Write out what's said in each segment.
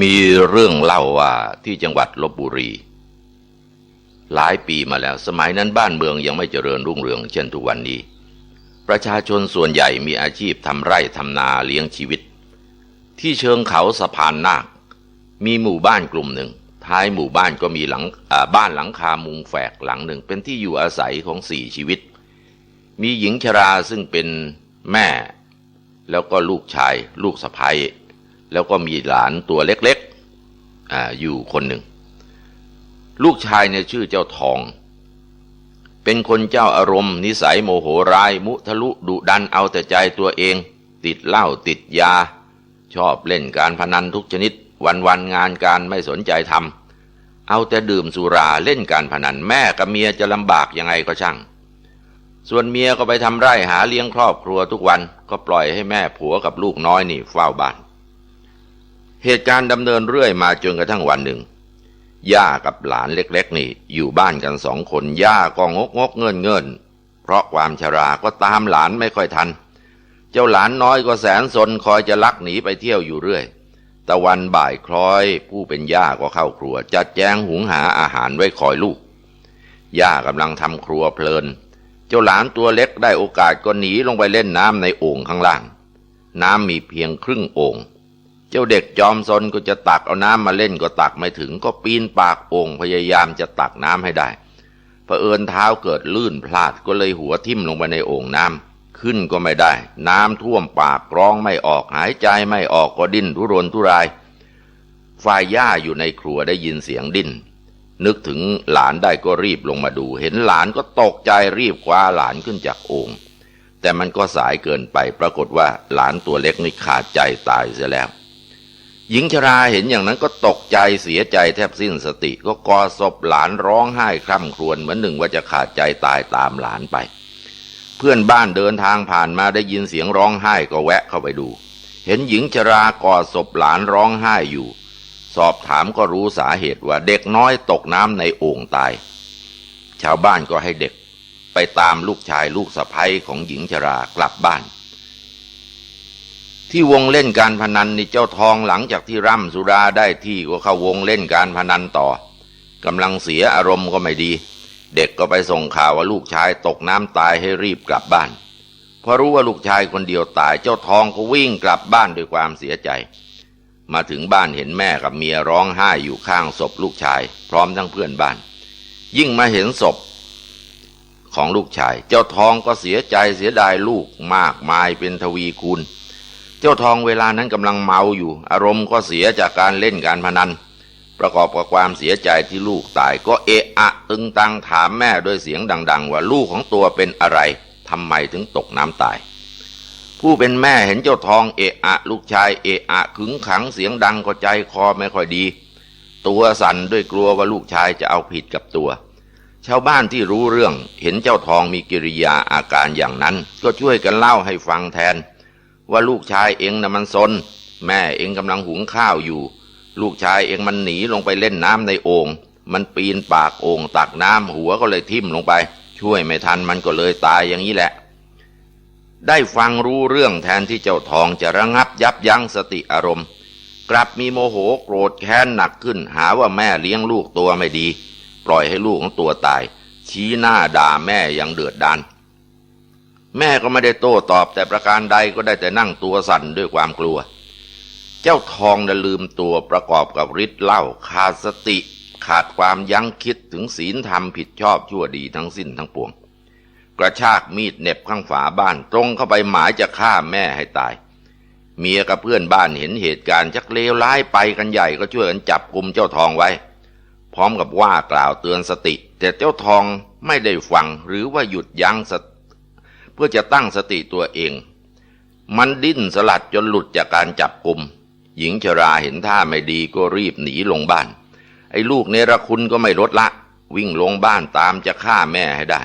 มีเรื่องเล่าว่าที่จังหวัดลบบุรี หลายปีมาแล้วสมัยนั้นบ้านเมืองยังไม่เจริญรุ่งเรืองเช่นทุกวันนี้ ประชาชนส่วนใหญ่มีอาชีพทำไร่ทำนาเลี้ยงชีวิต ที่เชิงเขาสะพานนาค มีหมู่บ้านกลุ่มหนึ่ง ท้ายหมู่บ้านก็มีหลังบ้านหลังคามุงแฝกหลังหนึ่ง เป็นที่อยู่อาศัยของสี่ชีวิต มีหญิงชราซึ่งเป็นแม่ แล้วก็ลูกชาย ลูกสะพ้ย แล้วก็มีหลานตัวเล็กๆออยู่คนหนึ่ง ลูกชายเนี่ยชื่อเจ้าทอง เป็นคนเจ้าอารมณ์ นิสัยโมโหร้าย มุทะลุดุดันเอาแต่ใจตัวเอง ติดเหล้าติดยา ชอบเล่นการพนันทุกชนิด วันวันงานการไม่สนใจทำเอาแต่ดื่มสุราเล่นการพนันแม่กับเมียจะลำบากยังไงก็ช่างส่วนเมียก็ไปทำไร่หาเลี้ยงครอบครัวทุกวันก็ปล่อยให้แม่ผัวกับลูกน้อยนี่เฝ้าบ้าน เหตุการณ์ดำเนินเรื่อยมาจนกระทั่งวันหนึ่ง ย่ากับหลานเล็กๆนี่ อยู่บ้านกันสองคน ย่าก็งกงกเงินเงิน เพราะความชราก็ตามหลานไม่ค่อยทัน เจ้าหลานน้อยก็แสนสนคอยจะลักหนีไปเที่ยวอยู่เรื่อย ตะวันบ่ายคล้อย ผู้เป็นย่าก็เข้าครัว จัดแจงหุงหาอาหารไว้คอยลูก ย่ากำลังทำครัวเพลิน เจ้าหลานตัวเล็กได้โอกาสก็หนีลงไปเล่นน้ำในโอ่งข้างล่าง น้ำมีเพียงครึ่งโอ่ง เจ้าเด็กจอมซนก็จะตักเอาน้ำมาเล่นก็ตักไม่ถึง ก็ปีนปากโอ่งพยายามจะตักน้ำให้ได้เผอิญเท้าเกิดลื่นพลาดก็เลยหัวทิ่มลงไปในโอ่งน้ำขึ้นก็ไม่ได้ น้ำท่วมปากร้องไม่ออกหายใจไม่ออกก็ดิ้นทุรนทุรายฝ่ายย่าอยู่ในครัวได้ยินเสียงดิ้นนึกถึงหลานได้ก็รีบลงมาดู เห็นหลานก็ตกใจรีบคว้าหลานขึ้นจากโอ่งแต่มันก็สายเกินไปปรากฏว่าหลานตัวเล็กนี่ขาดใจตายเสียแล้ว หญิงชราเห็นอย่างนั้นก็ตกใจเสียใจแทบสิ้นสติ ก็กอศพหลานร้องไห้คร่ำครวญเหมือนหนึ่งว่าจะขาดใจตายตามหลานไป เพื่อนบ้านเดินทางผ่านมาได้ยินเสียงร้องไห้ก็แวะเข้าไปดู เห็นหญิงชรากอศพหลานร้องไห้อยู่ สอบถามก็รู้สาเหตุว่าเด็กน้อยตกน้ำในโอ่งตาย ชาวบ้านก็ให้เด็กไปตามลูกชายลูกสะใภ้ของหญิงชรากลับบ้าน ที่วงเล่นการพนันนี่เจ้าทองหลังจากที่ร่ำสุราได้ที่ก็เข้าวงเล่นการพนันต่อกำลังเสียอารมณ์ก็ไม่ดี เด็กก็ไปส่งข่าวว่าลูกชายตกน้ำตายให้รีบกลับบ้านพอรู้ว่าลูกชายคนเดียวตายเจ้าทองก็วิ่งกลับบ้านด้วยความเสียใจ มาถึงบ้านเห็นแม่กับเมียร้องไห้อยู่ข้างศพลูกชาย พร้อมทั้งเพื่อนบ้าน ยิ่งมาเห็นศพของลูกชาย เจ้าทองก็เสียใจเสียดายลูกมากมายเป็นทวีคูณ เจ้าทองเวลานั้นกำลังเมาอยู่ อารมณ์ก็เสียจากการเล่นการพนัน ประกอบกับความเสียใจที่ลูกตายก็เอะอะตึงตังถามแม่ด้วยเสียงดัง ๆ ว่าลูกของตัวเป็นอะไรทำไมถึงตกน้ำตาย ผู้เป็นแม่เห็นเจ้าทองเอะอะ ลูกชายเอะอะขึงขังเสียงดังก็ใจคอไม่ค่อยดี ตัวสั่นด้วยกลัวว่าลูกชายจะเอาผิดกับตัวชาวบ้านที่รู้เรื่องเห็นเจ้าทองมีกิริยาอาการอย่างนั้น ก็ช่วยกันเล่าให้ฟังแทน ว่าลูกชายเองนะ่ะมันซน แม่เองกำลังหุงข้าวอยู่ ลูกชายเองมันหนีลงไปเล่นน้ำในโอ่งมันปีนปากโอ่งตักน้ำหัวก็เลยทิ่มลงไป ช่วยไม่ทันมันก็เลยตายอย่างนี้แหละ ได้ฟังรู้เรื่องแทนที่เจ้าทองจะระงับยับยั้งสติอารมณ์ กลับมีโมโหโกรธแค้นหนักขึ้น หาว่าแม่เลี้ยงลูกตัวไม่ดี ปล่อยให้ลูกของตัวตาย ชี้หน้าด่าแม่อย่างเดือดดาน แม่ก็ไม่ได้โต้ตอบแต่ประการใดก็ได้แต่นั่งตัวสั่นด้วยความกลัว เจ้าทองได้ลืมตัวประกอบกับฤทธิ์เหล้าขาดสติ ขาดความยั้งคิดถึงศีลธรรมผิดชอบชั่วดีทั้งสิ้นทั้งปวง กระชากมีดเน็บข้างฝาบ้าน ตรงเข้าไปหมายจะฆ่าแม่ให้ตาย เมียกับเพื่อนบ้านเห็นเหตุการณ์ชักเลวร้ายไปกันใหญ่ก็ช่วยกันจับกลุ่มเจ้าทองไว้ พร้อมกับว่ากล่าวเตือนสติ แต่เจ้าทองไม่ได้ฟังหรือว่าหยุดยั้งส พื่อจะตั้งสติตัวเอง มันดิ้นสลัดจนหลุดจากการจับกลุ่มหญิงชราเห็นท่าไม่ดีก็รีบหนีลงบ้าน ไอ้ลูกเนรคุณก็ไม่ลดละ วิ่งลงบ้านตามจะฆ่าแม่ให้ได้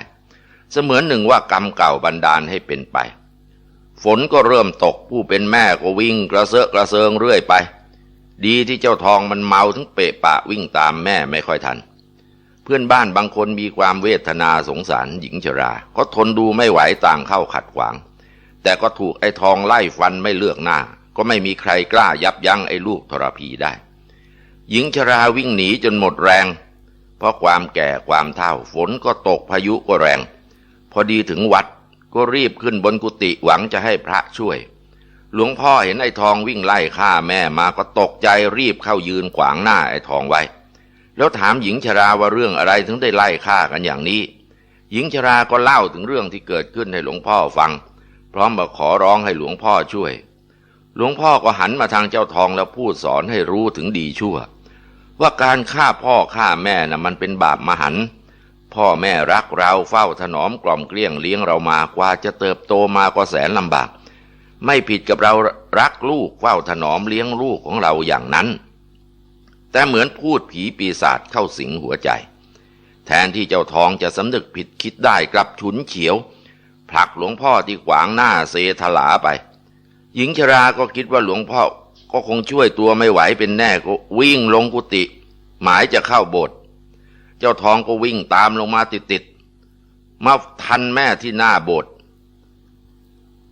เสมือนหนึ่งว่ากรรมเก่าบันดาลให้เป็นไป ฝนก็เริ่มตกผู้เป็นแม่ก็วิ่งกระเซาะกระเซิงเรื่อยไป ดีที่เจ้าทองมันเมาถึงเปะปะวิ่งตามแม่ไม่ค่อยทัน เพื่อนบ้านบางคนมีความเวทนาสงสารหญิงชรา ก็ทนดูไม่ไหวต่างเข้าขัดขวาง แต่ก็ถูกไอ้ทองไล่ฟันไม่เลือกหน้า ก็ไม่มีใครกล้ายับยั้งไอ้ลูกทรพีได้ หญิงชราวิ่งหนีจนหมดแรง เพราะความแก่ความเฒ่าฝนก็ตกพายุก็แรง พอดีถึงวัดก็รีบขึ้นบนกุฏิหวังจะให้พระช่วย หลวงพ่อเห็นไอ้ทองวิ่งไล่ฆ่าแม่มาก็ตกใจรีบเข้ายืนขวางหน้าไอ้ทองไว้ แล้วถามหญิงชราว่าเรื่องอะไรถึงได้ไล่ฆ่ากันอย่างนี้ หญิงชราก็เล่าถึงเรื่องที่เกิดขึ้นให้หลวงพ่อฟัง พร้อมมาขอร้องให้หลวงพ่อช่วย หลวงพ่อก็หันมาทางเจ้าทองแล้วพูดสอนให้รู้ถึงดีชั่ว ว่าการฆ่าพ่อฆ่าแม่น่ะมันเป็นบาปมหัน พ่อแม่รักเราเฝ้าถนอมกล่อมเกลี้ยงเลี้ยงเรามากว่าจะเติบโตมาก็แสนลำบาก ไม่ผิดกับเรารักลูกเฝ้าถนอมเลี้ยงลูกของเราอย่างนั้น แต่เหมือนพูดผีปีศาจเข้าสิงหัวใจ แทนที่เจ้าทองจะสำนึกผิดคิดได้กลับฉุนเฉียว ผลักหลวงพ่อที่ขวางหน้าเซทลาไป หญิงชราก็คิดว่าหลวงพ่อก็คงช่วยตัวไม่ไหวเป็นแน่ก็วิ่งลงกุฏิหมายจะเข้าโบสถ์เจ้าทองก็วิ่งตามลงมาติดๆมาทันแม่ที่หน้าโบสถ์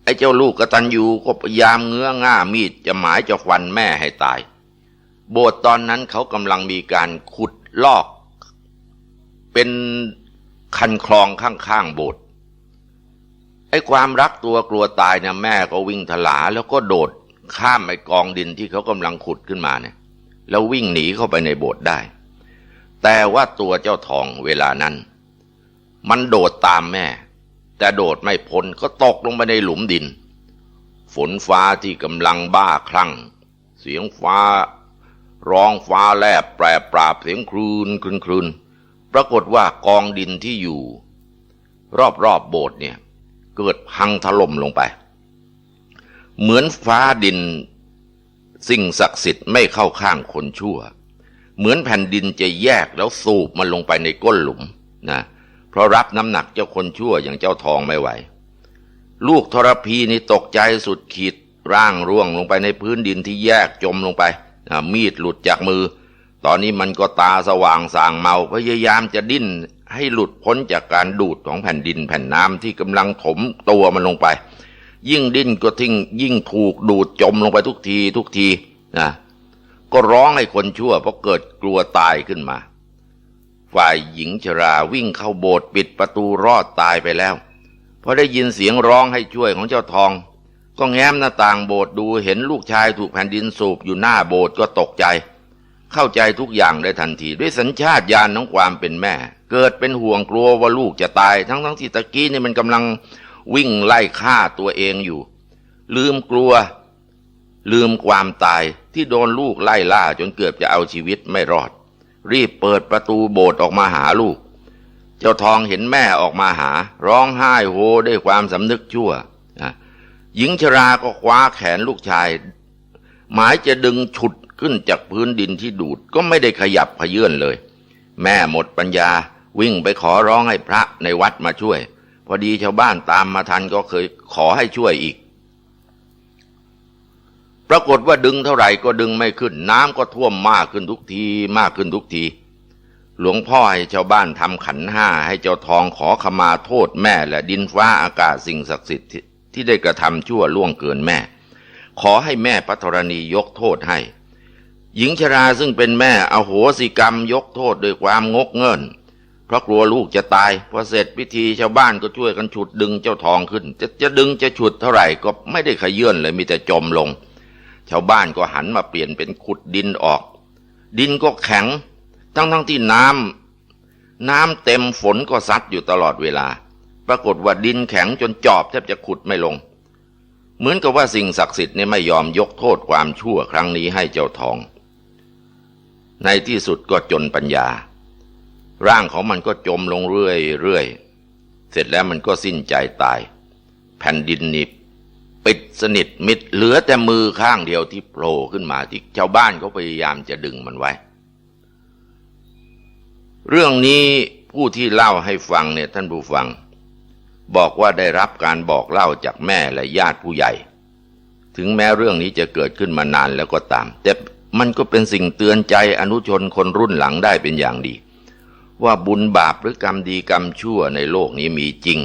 ไอ้เจ้าลูกกระตัญญูก็พยายามเงื้อง่ามีดจะหมายจะฟันแม่ให้ตาย โบสถ์ตอนนั้นเขากำลังมีการขุดลอก เป็นคันคลองข้างๆโบสถ์ไอ้ความรักตัวกลัวตายเนี่ยแม่ก็วิ่งถลาแล้วก็โดดข้ามไอ้กองดินที่เขากำลังขุดขึ้นมาเนี่ยแล้ววิ่งหนีเข้าไปในโบสถ์ได้ แต่ว่าตัวเจ้าทองเวลานั้น มันโดดตามแม่ แต่โดดไม่พ้นก็ตกลงไปในหลุมดิน ฝนฟ้าที่กำลังบ้าคลั่ง เสียงฟ้า ร้องฟ้าแลบแปรปราบเสียงครืนครืนครืนปรากฏว่ากองดินที่อยู่ รอบๆบโบสถ์เนี่ย เกิดพังถล่มลงไป เหมือนฟ้าดิน สิ่งศักดิ์สิทธิ์ไม่เข้าข้างคนชั่ว เหมือนแผ่นดินจะแยกแล้วสูบมันลงไปในก้นหลุมนะเพราะรับน้ำหนักเจ้าคนชั่วอย่างเจ้าทองไม่ไหว ลูกทรพีนี่ตกใจสุดขีดร่างร่วงลงไปในพื้นดินที่แยกจมลงไป มีดหลุดจากมือ ตอนนี้มันก็ตาสว่างสางเมาพยายามจะดิ้นให้หลุดพ้นจากการดูดของแผ่นดินแผ่นน้ำที่กำลังถมตัวมันลงไป ยิ่งดิ้นก็ทิ้งยิ่งถูกดูดจมลงไปทุกทีทุกทีนะก็ร้องให้คนชั่วเพราะเกิดกลัวตายขึ้นมา ฝ่ายหญิงชราวิ่งเข้าโบสถ์ปิดประตูรอดตายไปแล้วพอได้ยินเสียงร้องให้ช่วยของเจ้าทอง ก็แง้มหน้าต่างโบสถ์ดูเห็นลูกชายถูกแผ่นดินสูบอยู่หน้าโบสถ์ก็ตกใจ เข้าใจทุกอย่างได้ทันที ด้วยสัญชาตญาณของความเป็นแม่ เกิดเป็นห่วงกลัวว่าลูกจะตาย ทั้งทั้งที่ตะกี้นี่มันกำลังวิ่งไล่ฆ่าตัวเองอยู่ ลืมกลัว ลืมความตายที่โดนลูกไล่ล่าจนเกือบจะเอาชีวิตไม่รอด รีบเปิดประตูโบสถ์ออกมาหาลูก เจ้าทองเห็นแม่ออกมาหา ร้องไห้โฮด้วยความสำนึกชั่ว หญิงชราก็คว้าแขนลูกชาย หมายจะดึงฉุดขึ้นจากพื้นดินที่ดูดก็ไม่ได้ขยับขยื่นเลย แม่หมดปัญญาวิ่งไปขอร้องให้พระในวัดมาช่วย พอดีชาวบ้านตามมาทันก็เคยขอให้ช่วยอีก ปรากฏว่าดึงเท่าไหร่ก็ดึงไม่ขึ้น น้ำก็ท่วมมากขึ้นทุกทีมากขึ้นทุกทีหลวงพ่อให้ชาวบ้านทำขันห้าให้เจ้าทองขอขมาโทษแม่และดินฟ้าอากาศสิ่งศักดิ์สิทธิ์ ที่ได้กระทำชั่วล่วงเกินแม่ ขอให้แม่พัทรณียกโทษให้ หญิงชราซึ่งเป็นแม่อโหสิกรรมยกโทษด้วยความงกเงินเพราะกลัวลูกจะตายพอเสร็จพิธีชาวบ้านก็ช่วยกันฉุดดึงเจ้าทองขึ้น จะจะดึงจะฉุดเท่าไหร่ก็ไม่ได้ขยื่นเลยมีแต่จมลง ชาวบ้านก็หันมาเปลี่ยนเป็นขุดดินออก ดินก็แข็ง ทั้งทั้งที่น้ำน้ำเต็มฝนก็ซัดอยู่ตลอดเวลา ปรากฏว่าดินแข็งจนจอบแทบจะขุดไม่ลง เหมือนกับว่าสิ่งศักดิ์สิทธิ์เนี่ยไม่ยอมยกโทษความชั่วครั้งนี้ให้เจ้าทอง ในที่สุดก็จนปัญญา ร่างของมันก็จมลงเรื่อยเรื่อยเสร็จแล้วมันก็สิ้นใจตาย แผ่นดินนิบปิดสนิทมิดเหลือแต่มือข้างเดียวที่โผล่ขึ้นมาที่ชาวบ้านเขาพยายามจะดึงมันไว้ เรื่องนี้ผู้ที่เล่าให้ฟังเนี่ยท่านผู้ฟัง บอกว่าได้รับการบอกเล่าจากแม่และญาติผู้ใหญ่ ถึงแม้เรื่องนี้จะเกิดขึ้นมานานแล้วก็ตาม แต่มันก็เป็นสิ่งเตือนใจอนุชนคนรุ่นหลังได้เป็นอย่างดี ว่าบุญบาปหรือกรรมดีกรรมชั่วในโลกนี้มีจริง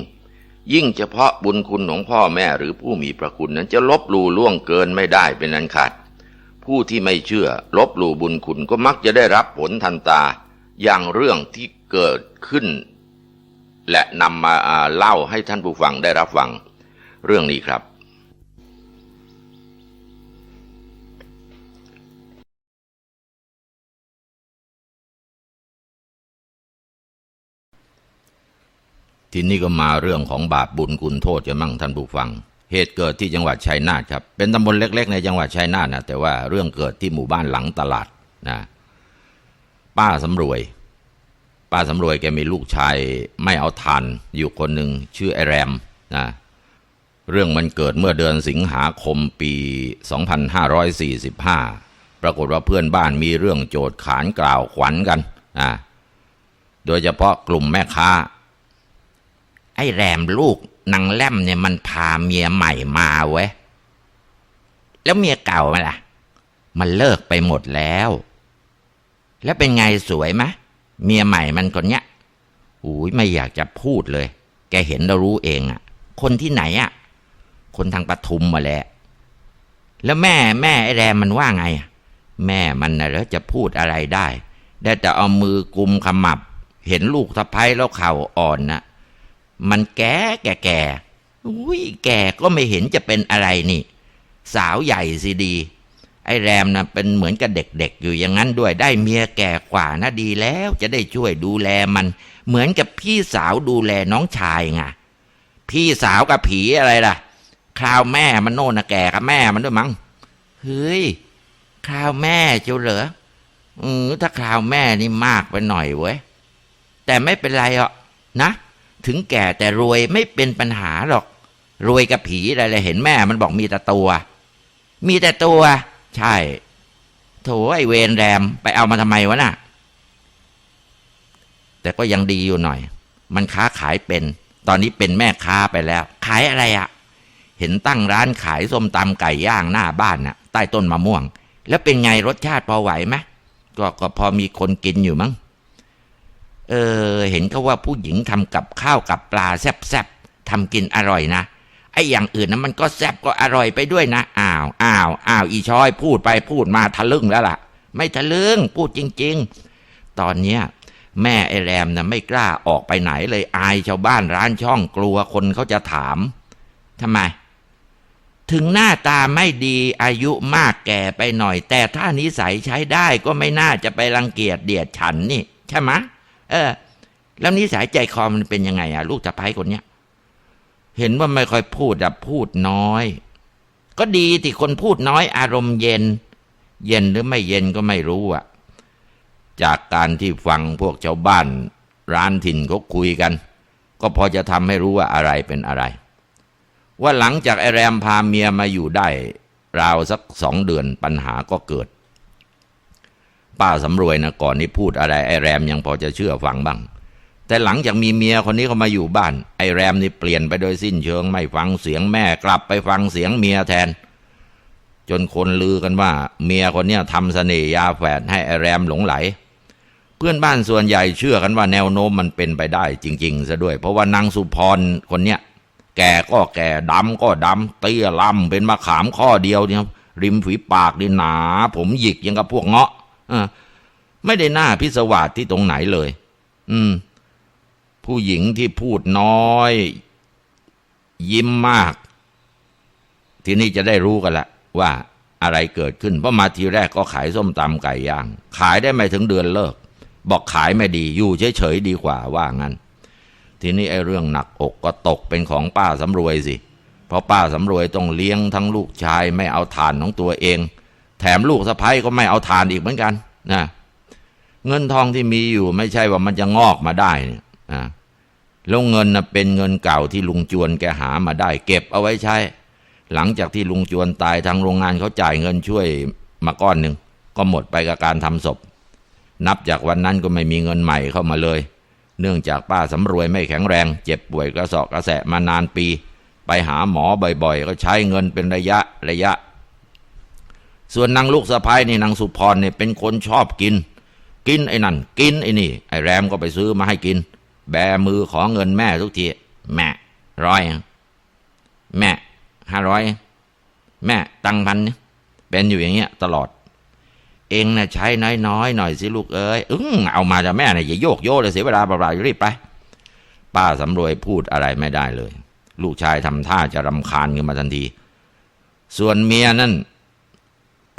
ยิ่งเฉพาะบุญคุณของพ่อแม่หรือผู้มีพระคุณนั้นจะลบหลู่ล่วงเกินไม่ได้เป็นอันขาด ผู้ที่ไม่เชื่อลบหลู่บุญคุณก็มักจะได้รับผลทันตาอย่างเรื่องที่เกิดขึ้น และนำมาเล่าให้ท่านผู้ฟังได้รับฟังเรื่องนี้ครับ ทีนี้ก็มาเรื่องของบาปบุญคุณโทษกันมั่งท่านผู้ฟัง เหตุเกิดที่จังหวัดชัยนาทครับ เป็นตำบลเล็ก ๆ ในจังหวัดชัยนาทนะแต่ว่าเรื่องเกิดที่หมู่บ้านหลังตลาดนะป้าสำรวย ป้าสำรวยแกมีลูกชายไม่เอาทานอยู่คนหนึ่งชื่อไอแรมนะเรื่องมันเกิดเมื่อเดือนสิงหาคมปี 2545 ปรากฏว่าเพื่อนบ้านมีเรื่องโจดขานกล่าวขวัญกันนะโดยเฉพาะกลุ่มแม่ค้า ไอ้แรมลูกนางแลมเนี่ยมันพาเมียใหม่มาเว้ย แล้วเมียเก่ามันล่ะ มันเลิกไปหมดแล้ว แล้วเป็นไงสวยไหม เมียใหม่มันคนเนี้ยอุ้ยไม่อยากจะพูดเลย แกเห็นเรารู้เองอะ่ะ คนที่ไหนอะ่ะ คนทางปทุมมาแหละแล้วแม่แม่ไอ้แรมมันว่าไง แม่มันนะแล้วจะพูดอะไรได้ ได้แต่เอามือกุมขมับ เห็นลูกสะพ้ยแล้วเข่าอ่อนนะมันแก่แก่แก่อุ้ยแก่ก็ไม่เห็นจะเป็นอะไรนี่ สาวใหญ่สิดี ไอ้แรมนะเป็นเหมือนกับเด็กๆ อยู่อย่างนั้นด้วยได้เมียแก่กว่านะดีแล้วจะได้ช่วยดูแลมัน เหมือนกับพี่สาวดูแลน้องชายไงพี่สาวกับผีอะไรล่ะ คราวแม่มันโน่นนะแก่กับแม่มันด้วยมั้งเฮ้ยคราวแม่เจ้าเหรอเออถ้าคราวแม่นี่มากไปหน่อยเว้ยแต่ไม่เป็นไรอะนะ ถึงแก่แต่รวยไม่เป็นปัญหาหรอก รวยกับผีอะไรเลยเห็นแม่มันบอกมีแต่ตัว มีแต่ตัว ใช่ โถไอเวนแรม ไปเอามาทำไมวะน่ะ แต่ก็ยังดีอยู่หน่อย มันค้าขายเป็น ตอนนี้เป็นแม่ค้าไปแล้ว ขายอะไรอะ่ะ เห็นตั้งร้านขายส้มตำไก่ย่างหน้าบ้านน่ะ ใต้ต้นมะม่วง แล้วเป็นไงรสชาติพอไหวไหมก็ก็พอมีคนกินอยู่มั้ง เออ เห็นเขาว่าผู้หญิงทำกับข้าวกับปลาแซ่บๆทำกินอร่อยนะ อ้อย่างอื่นนะมันก็แซ่บก็อร่อยไปด้วยนะอ้าวอ้าวอ้าวอีชอย พูดไปพูดมาทะลึ่งแล้วล่ะ ไม่ทะลึ่งพูดจริง ๆ ตอนเนี้ยแม่ไอ้แรมนะไม่กล้าออกไปไหนเลยอายชาวบ้านร้านช่องกลัวคนเขาจะถามทำไม ถึงหน้าตาไม่ดีอายุมากแก่ไปหน่อย แต่ถ้านิสัยใช้ได้ก็ไม่น่าจะไปรังเกียจเดียดฉันนี่ ใช่ไหมเออ แล้วนิสัยใจคอมันเป็นยังไงอะลูกสะพ้ายคนเนี้ย เห็นว่าไม่ค่อยพูดอะพูดน้อย ก็ดีที่คนพูดน้อยอารมณ์เย็น เย็นหรือไม่เย็นก็ไม่รู้อะจากการที่ฟังพวกชาวบ้าน ร้านถิ่นเขาคุยกัน ก็พอจะทำให้รู้ว่าอะไรเป็นอะไร ว่าหลังจากไอแรมพาเมียมาอยู่ได้ ราวสักสองเดือนปัญหาก็เกิด ป้าสำรวยนะก่อนนี้พูดอะไรไอแรมยังพอจะเชื่อฟังบ้าง แต่หลังจากมีเมียคนนี้เขามาอยู่บ้าน ไอแรมนี่เปลี่ยนไปโดยสิ้นเชิง ไม่ฟังเสียงแม่กลับไปฟังเสียงเมียแทน จนคนลือกันว่า เมียคนนี้ทำเสน่หยาแฝดให้ไอแรมหลงไหล เพื่อนบ้านส่วนใหญ่เชื่อกันว่าแนวโน้มมันเป็นไปได้จริงๆซะด้วย เพราะว่านางสุพรคนเนี้ยแก่ก็แก่ดำก็ดำเตี้ยล่ำเป็นมะขามข้อเดียวเนี่ยริมฝีปากนี่หนา ผมหยิกยังกับพวกเงาะเออไม่ได้หน้าพิศวาสที่ตรงไหนเลย อืม ผู้หญิงที่พูดน้อย ยิ้มมาก ทีนี้จะได้รู้กันละว่าอะไรเกิดขึ้น เพราะมาทีแรกก็ขายส้มตำไก่ย่าง ขายได้ไม่ถึงเดือนเลิก บอกขายไม่ดี อยู่เฉยๆดีกว่าว่างั้น ทีนี้ไอ้เรื่องหนักอกก็ตกเป็นของป้าสำรวยสิ เพราะป้าสำรวยต้องเลี้ยงทั้งลูกชายไม่เอาทานของตัวเอง แถมลูกสะพ้ยก็ไม่เอาทานอีกเหมือนกันนะเงินทองที่มีอยู่ไม่ใช่ว่ามันจะงอกมาได้เนี่ยนะ แล้วเงินนะเป็นเงินเก่าที่ลุงจวนแกหามาได้ เก็บเอาไว้ใช้ หลังจากที่ลุงจวนตายทางโรงงานเขาจ่ายเงินช่วยมาก้อนหนึ่งก็หมดไปกับการทำศพ นับจากวันนั้นก็ไม่มีเงินใหม่เข้ามาเลย เนื่องจากป้าสำรวยไม่แข็งแรง เจ็บป่วยกระสอบกระแสะมานานปี ไปหาหมอบ่อยๆ ก็ใช้เงินเป็นระยะระยะ ส่วนนางลูกสะพ้ายนี่นางสุพรเนี่ยเป็นคนชอบกิน กินไอ้นั่น กินไอ้นี่ ไอ้แรมก็ไปซื้อมาให้กิน แบมือขอเงินแม่ทุกที แม่ร้อยแม่ห้าร้อยแม่ตังพันเนี่ยเป็นอยู่อย่างเงี้ย ตลอด เองนะใช้น้อยๆหน่อยสิลูกเอ้ยอึ้งเอามาจากแม่นะอย่าโยกโยกเลยเสียเวลาเปล่าๆรีบไป ป้าสำรวยพูดอะไรไม่ได้เลย ลูกชายทำท่าจะรำคาญขึ้นมาทันที ส่วนเมียนั่น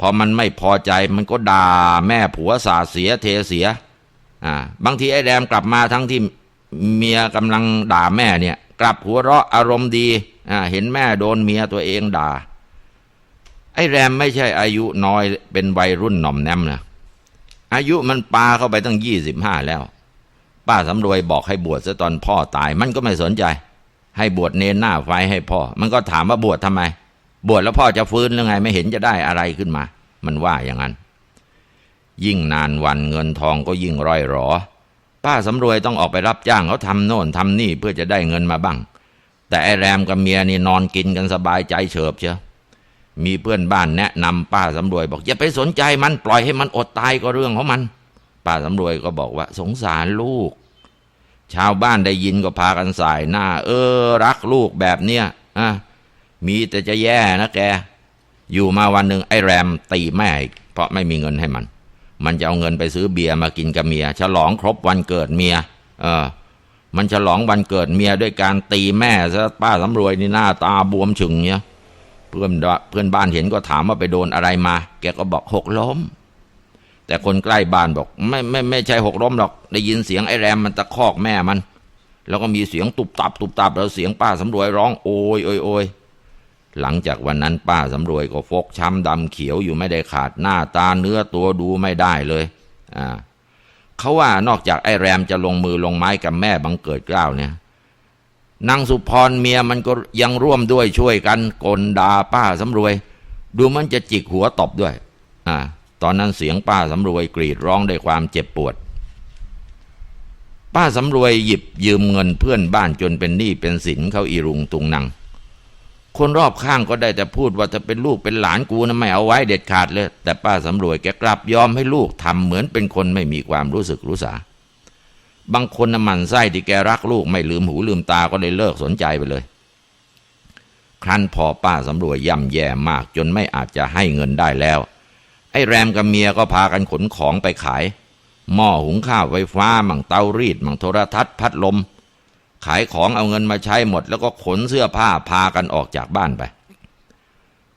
พอมันไม่พอใจมันก็ด่าแม่ผัวสาเสียเทเสีย อ่า บางทีไอ้แรมกลับมาทั้งที่ เมียกำลังด่าแม่เนี่ย กลับหัวเราะอารมณ์ดีอ่าเห็นแม่โดนเมียตัวเองด่า ไอ้แรมไม่ใช่อายุน้อยเป็นวัยรุ่นหน่อมแนมนะอายุมันปาเข้าไปตั้งยี่สิบห้าแล้ว ป้าสำรวยบอกให้บวชซะตอนพ่อตาย มันก็ไม่สนใจ ให้บวชเนนหน้าไฟให้พ่อ มันก็ถามว่าบวชทำไม บวชแล้วพ่อจะฟื้นหรือไง ไม่เห็นจะได้อะไรขึ้นมา มันว่าอย่างนั้น ยิ่งนานวันเงินทองก็ยิ่งร่อยหรอ ป้าสำรวยต้องออกไปรับจ้างเขาทำโน่นทำนี่เพื่อจะได้เงินมาบ้าง แต่ไอ้แรมกับเมียนี่นอนกินกันสบายใจเฉิบเชียวมีเพื่อนบ้านแนะนำป้าสำรวยบอกอย่าไปสนใจมันปล่อยให้มันอดตายก็เรื่องของมัน ป้าสำรวยก็บอกว่าสงสารลูก ชาวบ้านได้ยินก็พากันสายหน้า เออ รักลูกแบบเนี้ยอะมีแต่จะแย่นะแก อยู่มาวันหนึ่งไอ้แรมตีแม่เพราะไม่มีเงินให้มัน มันจะเอาเงินไปซื้อเบียร์มากินกับเมีย ฉลองครบวันเกิดเมีย เออ มันฉลองวันเกิดเมียด้วยการตีแม่ซะป้าสำรวยนี่หน้าตาบวมฉึงเนี่ยเพื่อนเพื่อนบ้านเห็นก็ถามว่าไปโดนอะไรมา แกก็บอกหกล้ม แต่คนใกล้บ้านบอก ไม่ไม่ไม่ใช่หกล้มหรอก ได้ยินเสียงไอ้แรมมันตะคอกแม่มัน แล้วก็มีเสียงตุบตับตุบตับแล้วเสียงป้าสำรวยร้องโอยโอยโอย หลังจากวันนั้นป้าสำรวยก็ฟกช้ำดำเขียวอยู่ไม่ได้ขาดหน้าตาเนื้อตัวดูไม่ได้เลยอ่าเขาว่านอกจากไอ้แรมจะลงมือลงไม้กับแม่บังเกิดเกล้าวเนี่ยนางสุพรเมียมันก็ยังร่วมด้วยช่วยกันกลดาป้าสำรวย ดูมันจะจิกหัวตบด้วย อ่า ตอนนั้นเสียงป้าสำรวยกรีดร้องด้วยความเจ็บปวด ป้าสำรวยหยิบยืมเงินเพื่อนบ้านจนเป็นหนี้เป็นสินเขาอีรุงตุงนัง คนรอบข้างก็ได้แต่พูดว่าถ้าเป็นลูกเป็นหลานกูนะไม่เอาไว้เด็ดขาดเลย แต่ป้าสำรวยแกกลับยอมให้ลูกทำเหมือนเป็นคนไม่มีความรู้สึกรู้สา บางคนน้ำมันไส้ที่แกรักลูกไม่ลืมหูลืมตาก็เลยเลิกสนใจไปเลย ครั้นพอป้าสำรวยย่ำแย่มากจนไม่อาจจะให้เงินได้แล้ว ไอ้แรมกับเมียก็พากันขนของไปขาย หม้อหุงข้าวไฟฟ้า มั่งเตารีด มั่งโทรทัศน์พัดลม ขายของเอาเงินมาใช้หมด แล้วก็ขนเสื้อผ้าพากันออกจากบ้านไป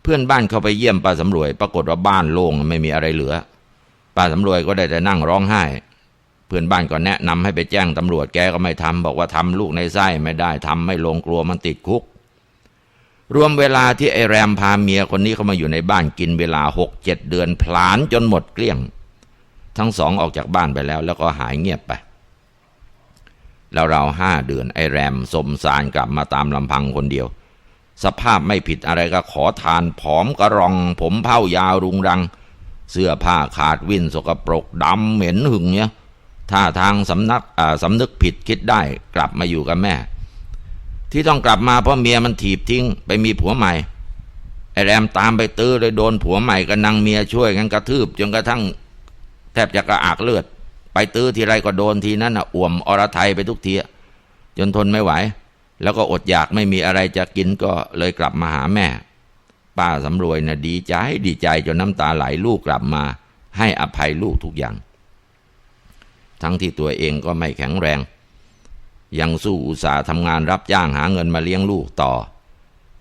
เพื่อนบ้านเข้าไปเยี่ยมป้าสำรวย ปรากฏว่าบ้านโล่งไม่มีอะไรเหลือป้าสำรวยก็ได้แต่นั่งร้องไห้ เพื่อนบ้านก็แนะนำให้ไปแจ้งตำรวจแกก็ไม่ทำบอกว่าทำลูกในไส้ไม่ได้ทำไม่ลงกลัวมันติดคุก รวมเวลาที่ไอ้แรมพาเมียคนนี้เข้ามาอยู่ในบ้านกินเวลาหกเจ็ดเดือนพลานจนหมดเกลี้ยง ทั้งสองออกจากบ้านไปแล้ว แล้วก็หายเงียบไป แล้วเราห้าเดือนไอ้แรมสมสารกลับมาตามลำพังคนเดียว สภาพไม่ผิดอะไรก็ขอทานผอมกระรอง ผมเผ้ายาวรุงรัง เสื้อผ้าขาดวิ่นสกปรกดำเหม็นหึงเนี่ยท่าทางสำนักสำนึกผิดคิดได้กลับมาอยู่กับแม่ ที่ต้องกลับมาเพราะเมียมันถีบทิ้งไปมีผัวใหม่ไอ้แรมตามไปตื้อเลยโดนผัวใหม่กับนางเมียช่วยกันกระทืบจนกระทั่งแทบจะกระอักเลือด ไปตื้อทีไรก็โดนทีนั้นอะอ่วมอรไทยไปทุกทีจนทนไม่ไหว แล้วก็อดอยากไม่มีอะไรจะกินก็เลยกลับมาหาแม่ ป้าสำรวยน่ะดีใจดีใจจนน้ำตาไหลลูกกลับมา ให้อภัยลูกทุกอย่าง ทั้งที่ตัวเองก็ไม่แข็งแรง ยังสู้อุตสาห์ทำงานรับจ้างหาเงินมาเลี้ยงลูกต่อ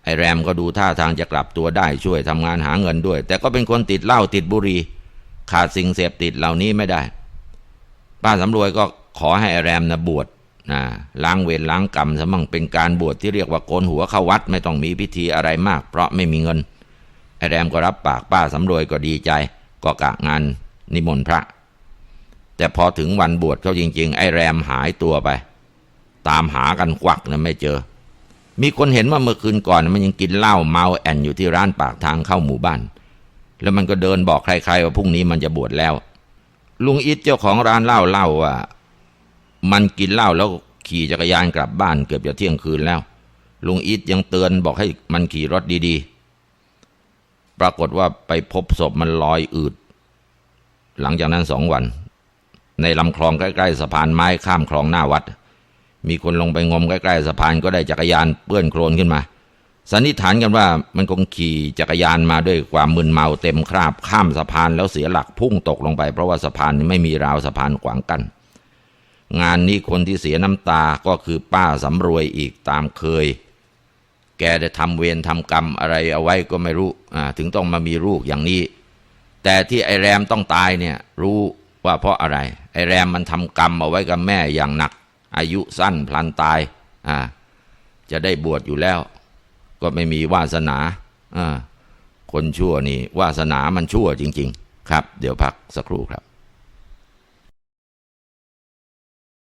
ไอแรมก็ดูท่าทางจะกลับตัวได้ช่วยทำงานหาเงินด้วย แต่ก็เป็นคนติดเหล้าติดบุหรี่ขาดสิ่งเสพติดเหล่านี้ไม่ได้ ป้าสำรวยก็ขอให้แรมนะบวชนะล้างเวรล้างกรรมสมั่งเป็นการบวชที่เรียกว่าโกนหัวเข้าวัดไม่ต้องมีพิธีอะไรมาก เพราะไม่มีเงินไอแรมก็รับปากป้าสำรวยก็ดีใจ ก็กะงานนิมนต์พระ แต่พอถึงวันบวชเขาจริง ๆ ไอแรมหายตัวไป ตามหากันควักนะไม่เจอ มีคนเห็นว่าเมื่อคืนก่อนมันยังกินเหล้าเมาแอนอยู่ที่ร้านปากทางเข้าหมู่บ้าน แล้วมันก็เดินบอกใครๆว่าพรุ่งนี้มันจะบวชแล้ว ลุงอิทเจ้าของร้านเหล้าเล่าว่า มันกินเหล้าแล้วขี่จักรยานกลับบ้านเกือบจะเที่ยงคืนแล้ว ลุงอิทยังเตือนบอกให้มันขี่รถดีๆ ปรากฏว่าไปพบศพมันลอยอืด หลังจากนั้นสองวัน ในลำคลองใกล้ๆสะพานไม้ข้ามคลองหน้าวัด มีคนลงไปงมใกล้ๆสะพานก็ได้จักรยานเปื้อนโคลนขึ้นมา สันนิษฐานกันว่ามันคงขี่จักรยานมาด้วยความมึนเมาเต็มคราบข้ามสะพานแล้วเสียหลักพุ่งตกลงไป เพราะว่าสะพานไม่มีราวสะพานขวางกัน้นงานนี้คนที่เสียน้ำตาก็คือป้าสำรวยอีกตามเคย แกได้ทำเวรทำกรรมอะไรเอาไว้ก็ไม่รู้ถึงต้องมามีลูกอย่างนี้ แต่ที่ไอแรมต้องตายเนี่ยรู้ว่าเพราะอะไร ไอแรมมันทำกรรมเอาไว้กับแม่อย่างหนัก อายุสั้นพลันตายจะได้บวชอยู่แล้ว ก็ไม่มีวาสนาอคนชั่วนี่วาสนามันชั่วจริง ๆ ครับ เดี๋ยวพักสักครู่ครับ